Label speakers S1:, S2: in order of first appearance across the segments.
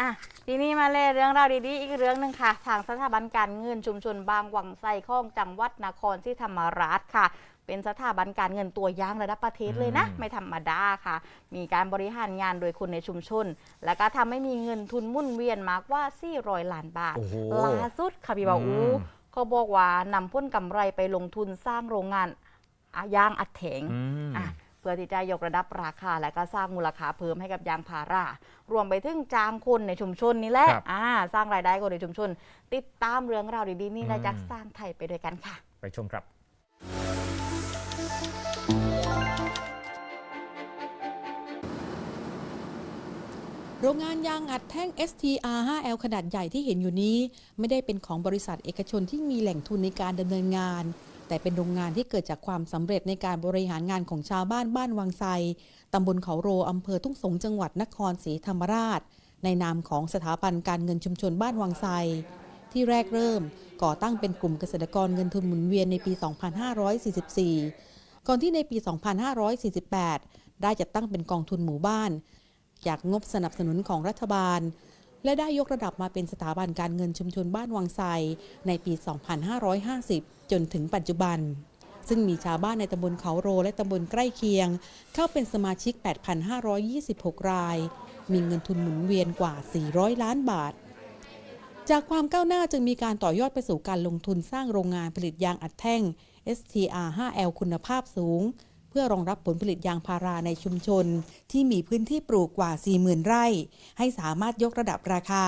S1: อะทีนี้มาเลยเรื่องราวดีๆ อีกเรื่องหนึ่งค่ะ ทางสถาบันการเงินชุมชนบางหวังไซข้องจังหวัดนครศรีธรรมราชค่ะ เป็นสถาบันการเงินตัวอย่างระดับประเทศเลยนะ
S2: อืม
S1: ไม่ธรรมดาค่ะ มีการบริหารงานโดยคนในชุมชน และก็ทำให้มีเงินทุนหมุ่นเวียนมากกว่า 400 ล้านบาท
S2: โอ้โห
S1: ล่าสุดค่ะพี่บ่าวอู
S2: อืม
S1: เขาบอกว่านำพ้นกำไรไปลงทุนสร้างโรงงานอะยางอัดแถง
S2: อืม
S1: อะเพื่อที่จะยกระดับราคา และก็สร้างมูลค่าเพิ่มให้กับยางพารา รวมไปถึงจ้างคนในชุมชนนี่แหละ
S2: ครับ
S1: อ่าสร้างรายได้คนในชุมชน ติดตามเรื่องราวดีๆนี่ได้
S2: อืม
S1: จากสร้างไทยไปด้วยกันค่ะ
S2: ไปชมครับ
S3: โรงงานยางอัดแท่ง STR 5L ขนาดใหญ่ที่เห็นอยู่นี้ ไม่ได้เป็นของบริษัทเอกชนที่มีแหล่งทุนในการดำเนินงาน แต่เป็นโรงงานที่เกิดจากความสำเร็จในการบริหารงานของชาวบ้านบ้านวังไซตำบลเขาโรอำเภอทุ่งสงจังหวัดนครศรีธรรมราช ในนามของสถาบันการเงินชุมชนบ้านวังไซที่แรกเริ่มก่อตั้งเป็นกลุ่มเกษตรกรเงินทุนหมุนเวียนในปี 2544 ก่อนที่ในปี 2548 ได้จัดตั้งเป็นกองทุนหมู่บ้าน จากงบสนับสนุนของรัฐบาล และได้ยกระดับมาเป็นสถาบันการเงินชุมชนบ้านวังไซในปี 2550 จนถึงปัจจุบัน ซึ่งมีชาวบ้านในตำบลเขาโรและตำบลใกล้เคียง เข้าเป็นสมาชิก 8,526 ราย มีเงินทุนหมุนเวียนกว่า 400 ล้านบาท จากความก้าวหน้าจึงมีการต่อยอดไปสู่การลงทุนสร้างโรงงานผลิตยางอัดแท่ง STR 5L คุณภาพสูง เพื่อรองรับผลผลิตยางพาราในชุมชน ที่มีพื้นที่ปลูกกว่า 40,000 ไร่ ให้สามารถยกระดับราคา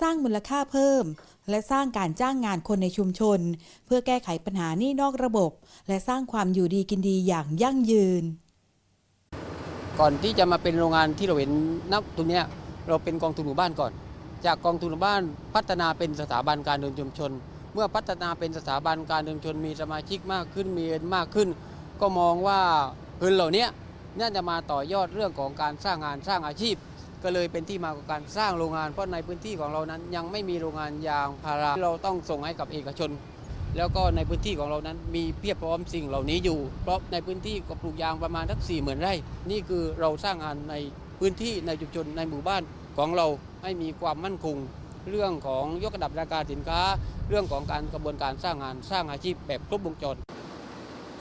S3: สร้างมูลค่าเพิ่ม และสร้างการจ้างงานคนในชุมชน เพื่อแก้ไขปัญหานี้นอกระบบ และสร้างความอยู่ดีกินดีอย่างยั่งยืน
S4: ก่อนที่จะมาเป็นโรงงานที่เราเห็นนับตรงเนี้ยเราเป็นกองทุนหมู่บ้านก่อน จากกองทุนหมู่บ้านพัฒนาเป็นสถาบันการเดินชุมชน เมื่อพัฒนาเป็นสถาบันการเดินชุมชนมีสมาชิกมากขึ้นมีเงินมากขึ้น ก็มองว่าเงินเหล่านี้น่าจะมาต่อยอดเรื่องของการสร้างงานสร้างอาชีพ ก็เลยเป็นที่มาของการสร้างโรงงาน เพราะในพื้นที่ของเรานั้นยังไม่มีโรงงานยางพาราเราต้องส่งให้กับเอกชน แล้วก็ในพื้นที่ของเรานั้น มีเพียบพร้อมสิ่งเหล่านี้อยู่ เพราะในพื้นที่ก็ปลูกยางประมาณทักสี่หมื่นไร่ นี่คือเราสร้างงานในพื้นที่ในชุมชนในหมู่บ้านของเราให้มีความมั่นคง เรื่องของยกระดับราคาสินค้า เรื่องของการกระบวนการสร้างงานสร้างอาชีพแบบครบวงจร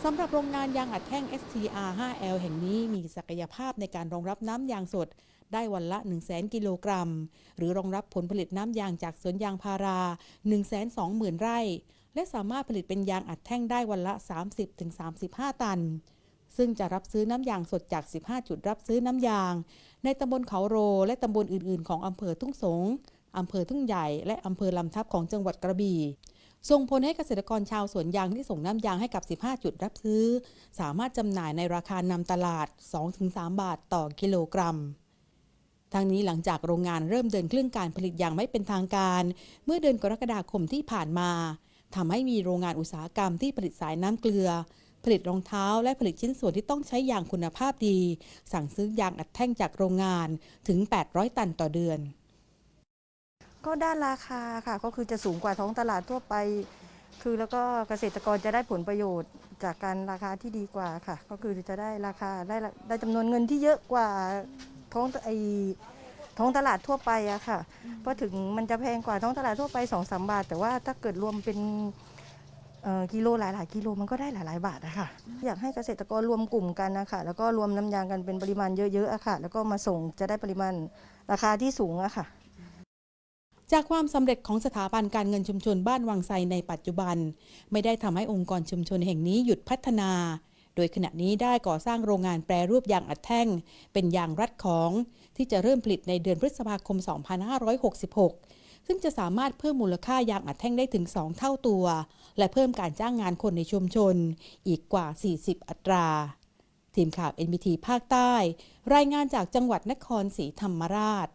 S3: สำหรับโรงงานยางอัดแท่ง STR 5L แห่งนี้มีศักยภาพในการรองรับน้ำยางสด ได้วันละ1 0 0 0 0 0กิโลกรัม หรือรองรับผลผลิตน้ำยางจากสวนยางพารา 120,000 ไร่ และสามารถผลิตเป็นยางอัดแท่งได้วันละ 30-35 ตัน ซึ่งจะรับซื้อน้ำยางสดจาก 15 จุดรับซื้อน้ำยาง ในตำบลเขาโร และตำบลอื่น ๆ ของอำเภอทุ่งสงอำเภอทุ่งใหญ่ และอำเภอลำทับของจังหวัดกระบี่ ส่งผลให้เกษตรกรชาวสวนยางที่ส่งน้ำยางให้กับ 15 จุดรับซื้อ สามารถจำหน่ายในราคานำตลาด 2-3 บาทต่อกิโลกรัมทั้งนี้หลังจากโรงงานเริ่มเดินเครื่องการผลิตอย่างไม่เป็นทางการ เมื่อเดือนกรกฎาคมที่ผ่านมาทำให้มีโรงงานอุตสาหกรรมที่ผลิตสายน้ำเกลือ ผลิตรองเท้าและผลิตชิ้นส่วนที่ต้องใช้ยางคุณภาพดี สั่งซื้อยางอัดแท่งจากโรงงานถึง 800 ตันต่อเดือน
S5: ก็ด้านราคาค่ะ ก็คือจะสูงกว่าท้องตลาดทั่วไป คือแล้วก็เกษตรกรจะได้ผลประโยชน์จากการราคาที่ดีกว่าค่ะ ก็คือจะได้ราคาได้ได้จำนวนเงินที่เยอะกว่าท้องไอท้องตลาดทั่วไปอะค่ะ เพราะถึงมันจะแพงกว่าท้องตลาดทั่วไป2อสาบาท แต่ว่าถ้าเกิดรวมเป็นกิโลหลายๆกิโลมันก็ได้หลายๆบาทอะค่ะ อยากให้เกษตรกรรวมกลุ่มกันนะคะแล้วก็รวมน้ำยางกันเป็นปริมาณเยอะๆอะค่ะ แล้วก็มาส่งจะได้ปริมาณราคาที่สูงอะค่ะ
S3: จากความสำเร็จของสถาบันการเงินชุมชนบ้านวังไซในปัจจุบัน ไม่ได้ทำให้องค์กรชุมชนแห่งนี้หยุดพัฒนา โดยขณะนี้ได้ก่อสร้างโรงงานแปรรูปยางอัดแท่ง เป็นยางรัดของ ที่จะเริ่มผลิตในเดือนพฤษภาคม 2566 ซึ่งจะสามารถเพิ่มมูลค่ายางอัดแท่งได้ถึง 2 เท่าตัว และเพิ่มการจ้างงานคนในชุมชน อีกกว่า 40 อัตราทีมข่าว NBT ภาคใต้ รายงานจากจังหวัดนครศรีธรรมราช